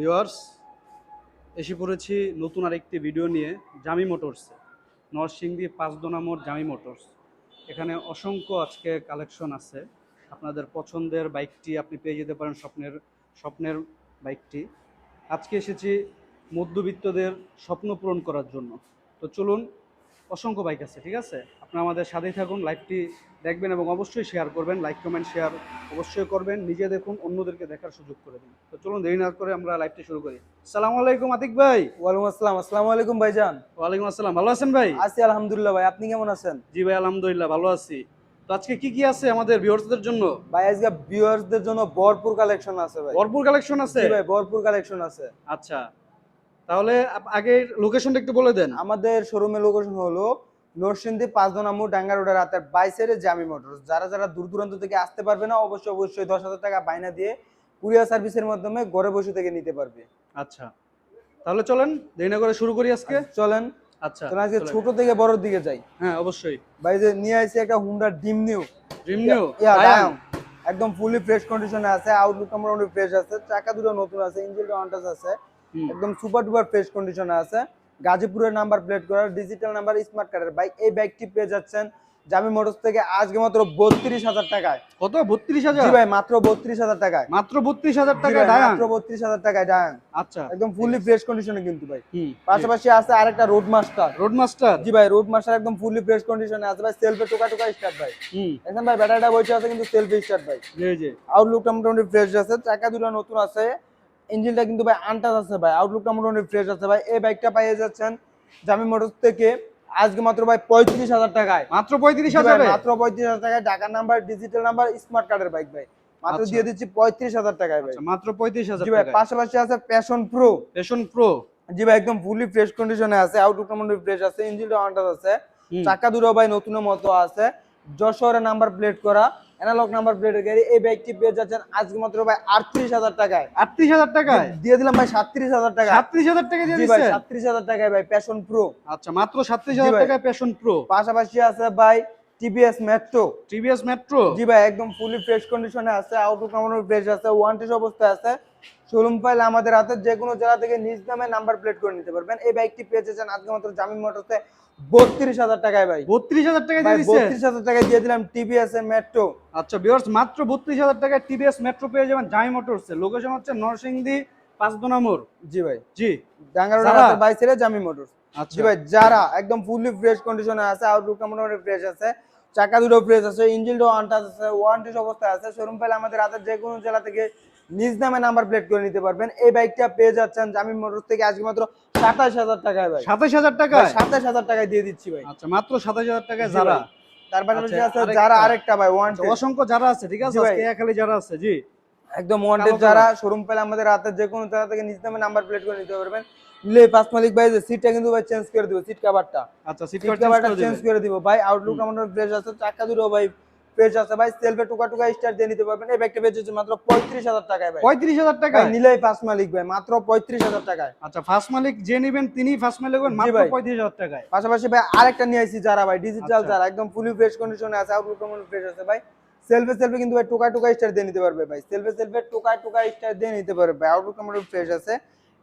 Viewers, এসে পড়েছি নতুন আরেকটি ভিডিও নিয়ে জামি মোটরসে নরসিংদী পাঁচদোনা মোড় জামি মোটরস। এখানে অসংখ্য আজকে কালেকশন আছে। আপনাদের পছন্দের বাইকটি আপনি পেয়ে যেতে পারেন স্বপ্নের স্বপ্নের বাইকটি। আজকে এসেছি মধ্যবিত্তদের স্বপ্ন পূরণ করার জন্য। তো চলুন অসংখ্য বাইক আছে ঠিক আছে? আপনারা আমাদের সাথেই থাকুন লাইভটি দেখবেন এবং অবশ্যই শেয়ার করবেন লাইক কমেন্ট শেয়ার অবশ্যই করবেন নিজে দেখুন অন্যদেরকে দেখার সুযোগ করে দিন। তো চলুন দেরি না করে আমরা লাইভটি শুরু করি। সালাম আলাইকুম আতিক ভাই। ওয়ালাইকুম আসসালাম। আসসালামু আলাইকুম ভাইজান। ওয়ালাইকুম আসসালাম। ভালো আছেন ভাই? আছি আলহামদুলিল্লাহ ভাই। আপনি কেমন আছেন? জি ভাই আলহামদুলিল্লাহ ভালো আছি। তো আজকে কি কি আছে আমাদের ভিউয়ার্সদের জন্য? ভাই আজকে ভিউয়ার্সদের জন্য ভরপুর কালেকশন আছে ভাই। ভরপুর কালেকশন আছে? জি ভাই ভরপুর কালেকশন আছে। আচ্ছা। তাহলে আগে লোকেশনটা একটু বলে দেন। আমাদের শোরুমের লোকেশন হলো নরসিংদী পাঁচদন আমু ডাঙ্গা রোডের রাতের বাইসের জামি মোটরস। যারা যারা দূর দূরান্ত থেকে আসতে পারবে না অবশ্যই অবশ্যই দশ হাজার টাকা বাইনা দিয়ে কুরিয়ার সার্ভিসের মাধ্যমে ঘরে বসে থেকে নিতে পারবে। আচ্ছা। তাহলে চলেন দেরি না করে শুরু করি আজকে। চলেন। আচ্ছা চলেন আজকে ছোট থেকে বড়র দিকে যাই। হ্যাঁ অবশ্যই। ভাই যে নিয়ে আসছে একটা হুন্ডা ডিম নিউ ড্রিম নিউ একদম ফুলি ফ্রেশ কন্ডিশনে আছে আউটলুক মোটামুটি ফ্রেশ আছে। চাকা দুটো নতুন আছে ইঞ্জিনটা অনটাস আছে। একদম সুপার ডুপার ফ্রেশ কন্ডিশনে আছে। গাজীপুরের নাম্বার প্লেট করা ডিজিটাল নাম্বার স্মার্ট কার্ডের বাইক এই বাইকটি পেয়ে যাচ্ছেন জামি মোটরস থেকে আজকে মাত্র বত্রিশ হাজার টাকায়। কত? বত্রিশ হাজার? ভাই মাত্র বত্রিশ হাজার টাকায়। মাত্র বত্রিশ হাজার জি টাকা ভাই, ডায়াং মাত্র বত্রিশ হাজার টাকায় ডায়াং আচ্ছা। একদম ফুলি ফ্রেশ কন্ডিশনে কিন্তু ভাই। পাশাপাশি আছে আরেকটা রোড মাস্টার রোড মাস্টার জি ভাই রোড মাস্টার একদম ফুলি ফ্রেশ কন্ডিশনে আছে ভাই। সেলফে টোকা টোকা স্টার্ট ভাই। এখন ভাই ব্যাটারিটা বসে আছে কিন্তু সেলফে স্টার্ট ভাই। জি জি আউটলুকটা মোটামুটি ফ্রেশ আছে। চাকা দুটো নতুন আছে। ইঞ্জিনটা কিন্তু ভাই আনটাচ আছে ভাই আউটলুকটা মোটামুটি ফ্রেশ আছে ভাই। এই বাইকটা পেয়ে যাচ্ছেন জামি মোটরস থেকে আজকে মাত্র ভাই পঁয়ত্রিশ হাজার টাকায়। মাত্র পঁয়ত্রিশ হাজারে? মাত্র পঁয়ত্রিশ হাজার টাকায় ঢাকার নাম্বার ডিজিটাল নাম্বার স্মার্ট কার্ডের বাইক ভাই। মাত্র আচ্ছা। দিয়ে দিচ্ছি পঁয়ত্রিশ হাজার টাকায় ভাই। আচ্ছা, মাত্র পঁয়ত্রিশ হাজার জি ভাই পাশাপাশি আছে প্যাশন প্রো পেশন প্রো জি ভাই একদম ফুলি ফ্রেশ কন্ডিশনে আছে আউটলুকটা মোটামুটি ফ্রেশ আছে ইঞ্জিনটা আনটাচ আছে। চাকা দুটো ভাই নতুনের মতো আছে। যশোরের নাম্বার প্লেট করা। অ্যানালগ নাম্বার প্লেটের গাড়ি এই বাইকটি পেয়ে যাচ্ছেন আজকে মাত্র ভাই আটত্রিশ হাজার টাকায়। আটত্রিশ হাজার টাকায়? দিয়ে দিলাম ভাই সাতত্রিশ হাজার টাকা। সাতত্রিশ হাজার টাকা দিয়ে ভাই সাতত্রিশ হাজার টাকায় ভাই প্যাশন প্রো আচ্ছা মাত্র সাতত্রিশ হাজার। টাকায় প্যাশন প্রো পাশাপাশি আছে ভাই টিভিএস মেট্রো টিভিএস মেট্রো জি ভাই একদম ফুলি ফ্রেশ কন্ডিশনে আছে আউটো কামানোর ফ্রেশ আছে ওয়ান টিস অবস্থায় আছে। শোরুম ফাইল আমাদের হাতে যে কোনো জায়গা থেকে নিজ নামে নাম্বার প্লেট করে নিতে পারবেন। এই বাইকটি পেয়ে যাচ্ছেন আজকে মাত্র জামিন মোটরসে বত্রিশ হাজার টাকায় ভাই। বত্রিশ হাজার টাকা বত্রিশ হাজার টাকায় দিয়ে দিলাম টিভিএস মেট্রো আচ্ছা বিয়ার্স মাত্র বত্রিশ হাজার টাকায় টিভিএস মেট্রো পেয়ে যাবেন জামি মোটরসে লোকেশন হচ্ছে নরসিংদী পাঁচ পাঁচদোনা মোড়। জি ভাই। জি। ডাঙ্গারোড যারা? বাই ছেড়ে জামি মোটরস আচ্ছা। জি ভাই যারা একদম ফুললি ফ্রেশ কন্ডিশনে আছে আউটলুক মোটামুটি ফ্রেশ আছে চাকা দুটো ফ্রেশ আছে ইঞ্জিনটাও আনটাচ আছে ওয়ারেন্টি অবস্থায় আছে। শোরুম ফাইল আমাদের হাতে যে কোনো জেলা থেকে নিজ নামে নাম্বার প্লেট করে নিতে পারবেন। এই বাইকটা পেয়ে যাচ্ছেন জামি মোটরস থেকে আজকে মাত্র সাতাশ হাজার টাকায় ভাই সাতাশ হাজার টাকা সাতাশ হাজার টাকায় দিয়ে দিচ্ছি ভাই। আচ্ছা মাত্র সাতাশ হাজার টাকায় যারা? তার পাশাপাশি আচ্ছা, আছে যারা আরেকটা ভাই ওয়ান আচ্ছা, অসংখ্য যারা আছে ঠিক আছে? ভাই। আজকে খালি যারা আছে জি। একদম ওয়ান্টেড যারা শোরুম পেলে আমাদের হাতে যে কোনো জায়গা থেকে নিজ নামে নাম্বার প্লেট করে নিতে পারবেন। নিলে পাঁচ মালিক ভাই সিটটা কিন্তু ভাই চেঞ্জ করে দিব সিট কাভারটা আচ্ছা সিট কাভারটা চেঞ্জ করে দিব। ভাই আউটলুক আমাদের ফ্রেশ আছে চাকা দুটো ভাই ফ্রেশ আছে। ভাই সেলফে টুকা টুকা স্টার দিয়ে নিতে পারবেন। এই ব্যাগটা বেচেছে মাত্র পঁয়ত্রিশ হাজার টাকায় ভাই। নিলেই পাঁচ মালিক ভাই মাত্র পঁয়ত্রিশ হাজার টাকায়। আচ্ছা ফার্স্ট মালিক যে নেবেন তিনি ফার্স্ট মালিক হবেন মাত্র ভাই। পঁয়ত্রিশ হাজার টাকায়। পাশাপাশি ভাই আরেকটা নিয়ে আসছি যারা ভাই ডিজিটাল আচ্ছা। যারা একদম ফুলি ফ্রেশ কন্ডিশনে আছে আউটলুক আমাদের ফ্রেশ আছে ভাই। সেলফে সেলফে কিন্তু ভাই টুকা টুকা স্টার দিয়ে নিতে পারবে ভাই। সেলফে সেলফে টুকা টুকা স্টার দিয়ে নিতে পারবে ভাই। আউটলুক আমাদের ফ্রেশ আছে।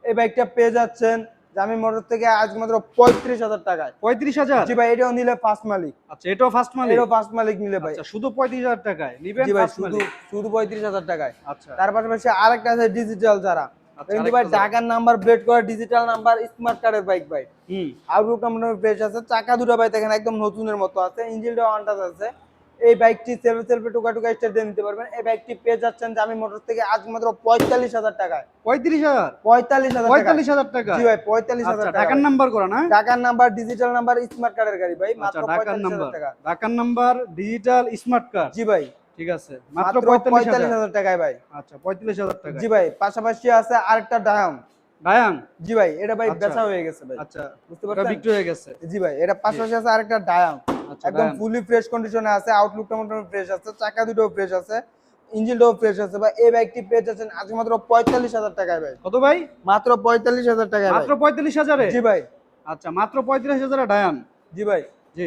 এই বাইকটা পেয়ে যাচ্ছেন জামি মোটর থেকে আজ মাত্র পঁয়ত্রিশ হাজার টাকায়। পঁয়ত্রিশ হাজার? জি ভাই এটাও নিলে ফার্স্ট মালিক। আচ্ছা এটাও ফার্স্ট মালিক? এটাও ফার্স্ট মালিক নিলে ভাই। আচ্ছা শুধু পঁয়ত্রিশ হাজার টাকায়? নিবেন জি ভাই শুধু শুধু পঁয়ত্রিশ হাজার টাকায়। আচ্ছা। তার পাশাপাশি আরেকটা আছে ডিজিটাল যারা। আচ্ছা, কিন্তু ভাই ঢাকার নাম্বার প্লেট করা ডিজিটাল নাম্বার স্মার্ট কার্ডের বাইক ভাই। হুম। আউটলুক নাম্বার ফ্রেশ আছে চাকা দুটো ভাই দেখেন একদম নতুনের মতো আছে। ইঞ্জিনটাও আনটাচ আছে। এই বাইকটি সেলফে সেলফে টুকা টুকা স্টার দিয়ে নিতে পারবেন। এই বাইকটি পেয়ে যাচ্ছেন জামি মোটর থেকে আজ মাত্র পঁয়তাল্লিশ হাজার টাকায়। পঁয়ত্রিশ হাজার? পঁয়তাল্লিশ হাজার টাকা। পঁয়তাল্লিশ হাজার টাকা? জি ভাই পঁয়তাল্লিশ হাজার টাকা ঢাকার নাম্বার করা না ঢাকার নাম্বার ডিজিটাল নাম্বার স্মার্ট কার্ডের গাড়ি ভাই আচ্ছা মাত্র পঁয়তাল্লিশ হাজার টাকা। ঢাকার নাম্বার ডিজিটাল স্মার্ট কার্ড জি ভাই। ঠিক আছে মাত্র পঁয়তাল্লিশ হাজার। টাকায় ভাই। আচ্ছা পঁয়তাল্লিশ হাজার টাকা জি ভাই পাশাপাশি আছে আরেকটা ডায়াম ডায়াং জি ভাই এটা ভাই আচ্ছা। বেচা হয়ে গেছে ভাই। আচ্ছা বুঝতে পারছেন? বিক্রি হয়ে গেছে। জি ভাই এটা পাশাপাশি আছে আরেকটা ডায়াম একদম ফুলি ফ্রেশ কন্ডিশনে আছে আউটলুকটা মোটামুটি ফ্রেশ আছে চাকা দুটোও ফ্রেশ আছে ইঞ্জিনটাও ফ্রেশ আছে ভাই এই বাইকটি পেয়ে যাচ্ছেন আজকে মাত্র পঁয়তাল্লিশ হাজার টাকায় ভাই কত ভাই? মাত্র পঁয়তাল্লিশ হাজার টাকায় মাত্র পঁয়তাল্লিশ হাজারে? জি ভাই। আচ্ছা মাত্র পঁয়ত্রিশ হাজারে ডায়ান জি ভাই।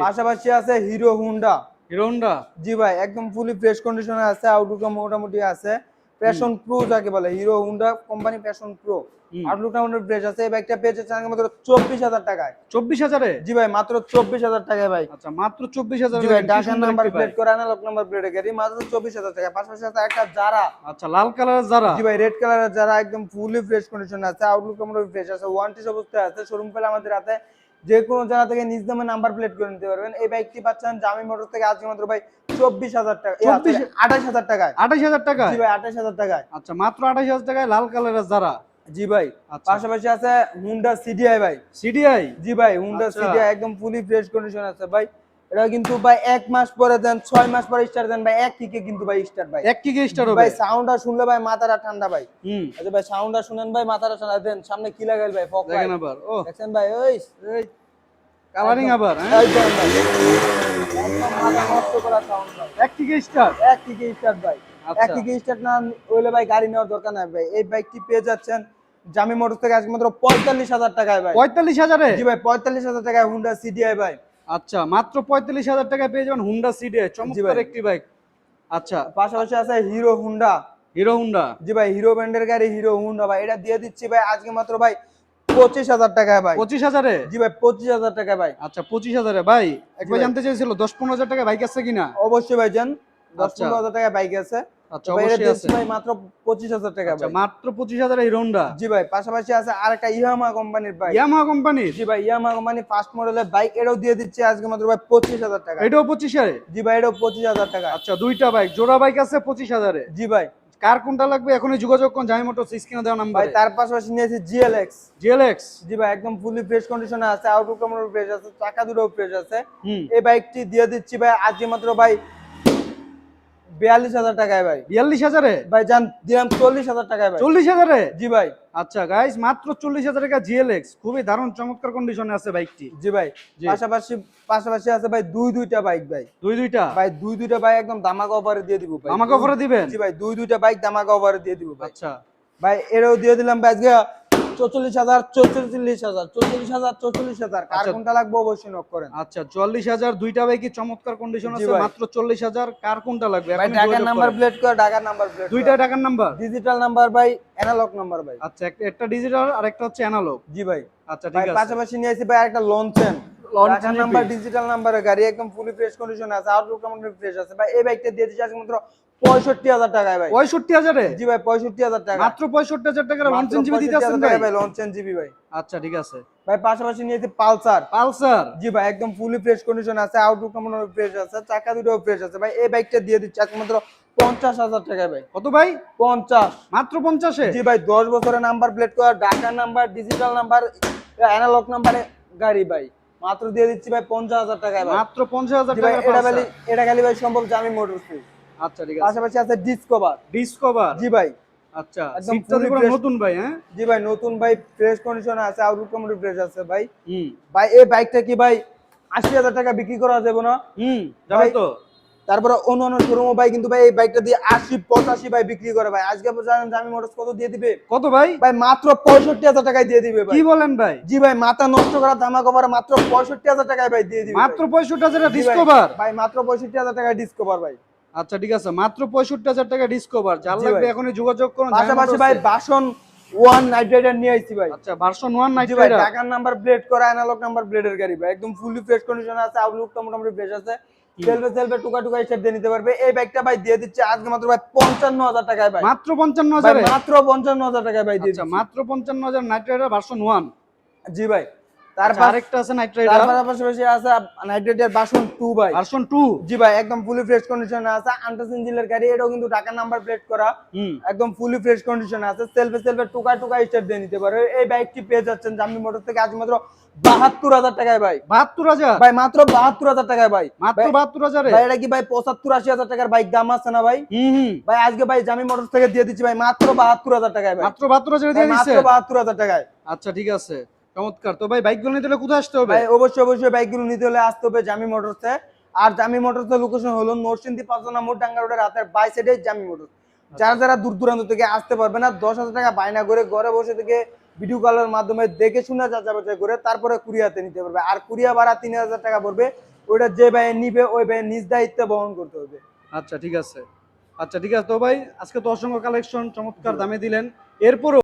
পাশাপাশি আছে হিরো হুন্ডা হিরো হোন্ডা জি ভাই একদম ফুলি ফ্রেশ কন্ডিশনে আছে আউটলুকটা মোটামুটি আছে। প্যাশন প্রো যাকে বলে Hero Honda company Passion Pro. Outlook নামের প্রাইস আছে এই বাইকটা পেয়েছে চাঙ্গা মাত্র চব্বিশ হাজার টাকায়। চব্বিশ হাজারে? জি ভাই মাত্র চব্বিশ হাজার টাকায় ভাই আচ্ছা মাত্র চব্বিশ হাজার ভাই ঢাকার নাম্বার প্লেট করে অ্যানালগ নাম্বার প্লেটের গাড়ি মাত্র চব্বিশ হাজার টাকা পাশাপাশি আছে একটা যারা আচ্ছা লাল কালারের যারা জি ভাই রেড কালারের যারা একদম ফুলি ফ্রেশ কন্ডিশন আছে। আউটলুক নাম্বার ফ্রেশ আছে ওয়ান টিস অবস্থায় আছে। শোরুম পেলে আমাদের হাতে যে কোনো জায়গা থেকে নিজ নামে নাম্বার প্লেট করে নিতে পারবেন। এই বাইকটি পাচ্ছেন জামি মোটর থেকে আজকে মাত্র ভাই চব্বিশ হাজার টাকা। আঠাশ হাজার টাকায়। আঠাশ হাজার টাকা জি ভাই আঠাশ হাজার টাকায়। আচ্ছা মাত্র আঠাশ হাজার টাকায় লাল কালারের যারা? জি ভাই আচ্ছা। পাশাপাশি আছে হুন্ডা সিডিআই ভাই। সিডিআই জি ভাই হুন্ডা আচ্ছা। সিডিআই একদম ফুলি ফ্রেশ কন্ডিশন আছে ভাই। এটা কিন্তু ভাই এক মাস পরে দেন ছয় মাস পরে স্টার্ট দেন ভাই এক কিকে কিন্তু ভাই স্টার্ট ভাই। এক কি স্টার হবে? ভাই সাউন্ডটা শুনলে ভাই মাথাটা ঠান্ডা ভাই। হুম। আচ্ছা ভাই সাউন্ডটা শুনেন ভাই মাথাটা ঠান্ডা। দেন সামনে কি লাগাইল ভাই? ফক দেখেন আবার ও। দেখছেন ভাই? ওই এই কালারিং আবার হ্যাঁ? মাথা নষ্ট করা সাউন্ড ভাই এক কি স্টার এক কিকে স্টার্ট ভাই। আচ্ছা। এক কিকে স্টার্ট না হইলে ভাই গাড়ি নেওয়ার দরকার নাই ভাই। এই বাইকটি পেয়ে যাচ্ছেন জামি মোটর থেকে আজকে মাত্র পঁয়তাল্লিশ হাজার টাকায় ভাই। পঁয়তাল্লিশ হাজারে? জি ভাই পঁয়তাল্লিশ হাজার টাকায় হুন্ডা সিডিআই ভাই। আচ্ছা মাত্র পঁয়তাল্লিশ হাজার টাকায় পেয়ে যাবেন হুন্ডা সিডিআই চমৎকার একটি বাইক আচ্ছা। পাশাপাশি আছে হিরো হুন্ডা হিরো হুন্ডা জি ভাই হিরো ব্র্যান্ডের গাড়ি হিরো হুন্ডা ভাই। এটা দিয়ে দিচ্ছি ভাই আজকে মাত্র ভাই পঁচিশ হাজার টাকায় ভাই। পঁচিশ হাজারে? জি ভাই পঁচিশ হাজার টাকায় ভাই। আচ্ছা পঁচিশ হাজারে। ভাই একবার জানতে চাইছিল দশ পনেরো হাজার টাকা বাইক আছে কিনা? অবশ্যই ভাই যান দশ আচ্ছা। পনেরো হাজার টাকায় বাইক আছে। আচ্ছা অবশ্যই আছে। ভাই মাত্র পঁচিশ হাজার টাকা আচ্ছা ভাই। মাত্র জি ভাই পাশাপাশি আছে আরেকটা ইয়ামা কোম্পানির বাইক কোম্পানির? জি ভাই ইয়ামা কোম্পানি ফার্স্ট মডেলের বাইক এটাও দিয়ে দিচ্ছি আজকে মাত্র ভাই পঁচিশ হাজার টাকা। এটাও জি ভাই এটাও টাকা। আচ্ছা দুইটা বাইক জোড়া বাইক আছে জি ভাই। কার কোনটা লাগবে? এখনই যোগাযোগ করুন জামি মোটর স্ক্রিনে দেওয়া ভাই তার পাশাপাশি নিয়েছি জিএলএক্স জিএলএক্স জি ভাই একদম ফুলি ফ্রেশ কন্ডিশনে আছে আউটলুক কামড় ফ্রেশ আছে চাকা দুটো ফ্রেশ আছে। এই বাইকটি দিয়ে দিচ্ছি ভাই আজকে মাত্র ভাই বিয়াল্লিশ হাজার টাকায় ভাই। বিয়াল্লিশ হাজারে? ভাই যান দিলাম চল্লিশ হাজার টাকায় ভাই। চল্লিশ হাজারে? জি ভাই। আচ্ছা গাইস মাত্র চল্লিশ হাজার টাকা জিএলএক্স খুবই দারুণ চমৎকার কন্ডিশনে আছে বাইকটি জি ভাই। পাশাপাশি পাশাপাশি আছে ভাই দুই দুইটা বাইক ভাই। দুই দুইটা? ভাই দুই দুইটা বাইক একদম দামাকা অফারে দিয়ে দিব ভাই। আমাকে অফারে দিবেন? জি ভাই দুই দুইটা বাইক দামাকা অফারে দিয়ে দিব ভাই। আচ্ছা। ভাই এরও দিয়ে দিলাম ভাই আজকে চৌচল্লিশ হাজার চৌচল্লিশ হাজার চল্লিশ হাজার চৌচল্লিশ হাজার। কার আচ্ছা। কোনটা লাগবে অবশ্যই নক করেন। আচ্ছা চল্লিশ হাজার দুইটা বাইকই চমৎকার কন্ডিশন আছে? মাত্র চল্লিশ হাজার কার কোনটা লাগবে? ঢাকার নাম্বার প্লেট করে ঢাকার নাম্বার প্লেট দুইটা টাকার নাম্বার ডিজিটাল নাম্বার ভাই অ্যানালগ নাম্বার ভাই। আচ্ছা একটা একটা ডিজিটাল আর একটা হচ্ছে অ্যানালগ জি ভাই। আচ্ছা ঠিক আছে। পাশাপাশি নিয়ে আসি ভাই একটা লঞ্চেন GP নাম্বার ডিজিটাল নাম্বারের গাড়ি একদম ফুলি ফ্রেশ কন্ডিশন আছে আউটলুক কেমন ফ্রেশ আছে? ভাই এই বাইকটা দিয়ে দিচ্ছি মাত্র পঁয়ষট্টি হাজার টাকায় ভাই। পঁয়ষট্টি হাজারে জি ভাই পঁয়ষট্টি হাজার টাকা। মাত্র পঁয়ষট্টি হাজার টাকার জিবি দিতে আসছেন ভাই? ভাই লঞ্চেন জিবি ভাই। আচ্ছা ঠিক আছে। ভাই পাশাপাশি নিয়েছি পালসার। পালসার? জি ভাই একদম ফুলি ফ্রেশ কন্ডিশন আছে আউটলুক কেমন ফ্রেশ আছে চাকা দুটো ফ্রেশ আছে। ভাই এই বাইকটা দিয়ে দিচ্ছি আজকে মাত্র পঞ্চাশ হাজার টাকায় ভাই। কত ভাই? পঞ্চাশ। মাত্র পঞ্চাশে জি ভাই দশ বছরের নাম্বার প্লেট করা ঢাকার নাম্বার ডিজিটাল নাম্বার অ্যানালগ নাম্বারে গাড়ি ভাই। মাত্র দিয়ে দিচ্ছি ভাই পঞ্চাশ হাজার টাকায় মাত্র পঞ্চাশ হাজার টাকা এটা খালি এটা খালি ভাই সম্ভব জামি মোটরস আচ্ছা ঠিক আছে। পাশাপাশি আছে ডিসকভার ডিসকভার জি ভাই। আচ্ছা সিটটা পুরো নতুন ভাই হ্যাঁ? জি ভাই নতুন ভাই ফ্রেশ কন্ডিশনে আছে আউটলুক কমোডি ফ্রেশ আছে ভাই। হুম। ভাই এই বাইকটা কি ভাই আশি হাজার টাকা বিক্রি করা যাবে না? হুম যাবে তো। তারপরে অন্য অন্য শোরুমও ভাই কিন্তু ভাই এই বাইকটা দিয়ে আশি পঁচাশি ভাই বিক্রি করে ভাই। আজকে জানেন জামি মোটরস কত দিয়ে দিবে? কত ভাই? ভাই মাত্র পঁয়ষট্টি হাজার টাকায় দিয়ে দিবে কি বলেন ভাই? জি ভাই মাথা নষ্ট করা ধামা কভার মাত্র পঁয়ষট্টি হাজার টাকায় ভাই দিয়ে দিবে মাত্র। পঁয়ষট্টি হাজার ডিসকভার ভাই মাত্র পঁয়ষট্টি হাজার টাকায় ডিসকভার ভাই। আচ্ছা ঠিক আছে। মাত্র পঁয়ষট্টি হাজার টাকা ডিসকভার যার লাগবে। এখনই যোগাযোগ করুন পাশাপাশি ভাই বাসন ওয়ান নাইট রাইডার নিয়ে আইছি ভাই। আচ্ছা ভার্সন ওয়ান নাইনটি ভাই টাকার নাম্বার প্লেট করা অ্যানালগ নাম্বার প্লেটের গাড়ি ভাই। একদম ফুলি ফ্রেশ কন্ডিশন আছে আউটলুকটা মোটামুটি ফ্রেশ আছে। সেলফে সেলফে টুকা টুকা স্টার্ট দিয়ে নিতে পারবে। এই বাইকটা ভাই দিয়ে দিচ্ছে আজকে মাত্র ভাই পঞ্চান্ন হাজার টাকায় ভাই। মাত্র পঞ্চান্ন ভাই, মাত্র পঞ্চান্ন হাজার টাকায় ভাই আচ্ছা মাত্র পঞ্চান্ন হাজার নাইট রাইডার ভার্সন ওয়ান জি ভাই। তারপর আরেকটা আছে নাইট তারপর পাশাপাশি আছে নাইট রাইডার বাসন ভাই। ভার্সন টু জি ভাই একদম ফুলি ফ্রেশ কন্ডিশনে আছে। আন্টাস ইঞ্জিনের গাড়ি এটাও কিন্তু টাকা নাম্বার প্লেট করা। একদম ফুলি ফ্রেশ কন্ডিশনে আছে। সেলফে সেলফে টুকা টুকা স্টার্ট দিয়ে নিতে পারে। এই বাইকটি পেয়ে যাচ্ছেন জামি মোটর থেকে আজ মাত্র বাহাত্তর হাজার টাকায় ভাই। বাহাত্তর হাজার? ভাই মাত্র বাহাত্তর হাজার টাকায় ভাই। মাত্র ভাই- বাহাত্তর হাজারে? ভাই এটা কি ভাই পঁচাত্তর আশি হাজার টাকার বাইক দাম আছে না ভাই? ভাই আজকে ভাই জামি মোটর থেকে দিয়ে দিচ্ছি ভাই মাত্র বাহাত্তর হাজার টাকায় ভাই। মাত্র বাহাত্তর হাজারে দিয়ে মাত্র বাহাত্তর হাজার টাকায়। আচ্ছা ঠিক আছে। চমৎকার। তো ভাই বাইকগুলো নিতে হলে কোথায় আসতে হবে? ভাই অবশ্যই অবশ্যই বাইকগুলো নিতে হলে আসতে হবে জামি মোটরসে আর জামি মোটরসের লোকেশন হলো নরসিংদী পাঁচজনা মোট ডাঙ্গা রোডের রাতের বাই সাইডে জামি মোটরস যারা যারা দূর দূরান্ত থেকে আসতে পারবে না দশ হাজার টাকা বায়না করে ঘরে বসে থেকে ভিডিও কলের মাধ্যমে দেখে শুনে যাচা বাছাই করে তারপরে কুরিয়াতে নিতে পারবে। আর কুরিয়া ভাড়া তিন হাজার টাকা পড়বে। ওইটা যে ভাই নিবে ওই ভাই নিজ দায়িত্বে বহন করতে হবে। আচ্ছা ঠিক আছে। আচ্ছা ঠিক আছে। তো ভাই আজকে তো অসংখ্য কালেকশন চমৎকার দামে দিলেন। এরপরও